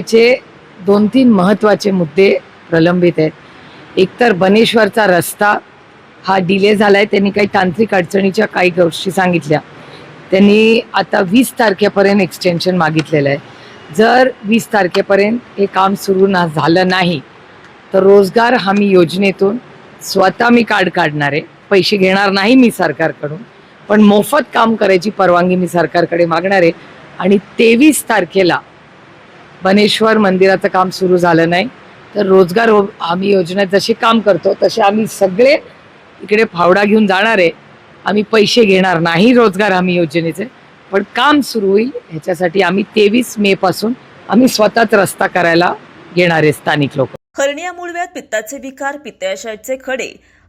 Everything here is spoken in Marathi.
चे दोन तीन महत्त्वाचे मुद्दे प्रलंबित आहेत. एकतर बनेश्वरचा रस्ता हा डिले झालाय. त्यांनी काही तांत्रिक अडचणीच्या काही गोष्टी सांगितल्या. त्यांनी आता वीस तारखेपर्यंत एक्सटेन्शन मागितलेलं आहे. जर वीस तारखेपर्यंत हे काम सुरू ना झालं नाही तर रोजगार हमी योजनेतून स्वतः मी कार्ड काढणार आहे. पैसे घेणार नाही मी सरकारकडून पण मोफत काम करायची परवानगी मी सरकारकडे मागणार आहे. आणि तेवीस तारखेला बनेश्वर मंदिराचं काम सुरू झालं नाही. तर रोजगार हो- योजना योजनेत जसे काम करतो तसे आम्ही सगळे इकडे फावडा घेऊन जाणार. आहे आम्ही पैसे घेणार नाही रोजगार हमी योजनेचे. पण काम सुरू होईल ह्याच्यासाठी आम्ही तेवीस मे पासून आम्ही स्वतःच रस्ता करायला घेणार आहे स्थानिक लोक. हर्निया मुळव्यात पित्ताचे विकार पित्ताशयाचे खडे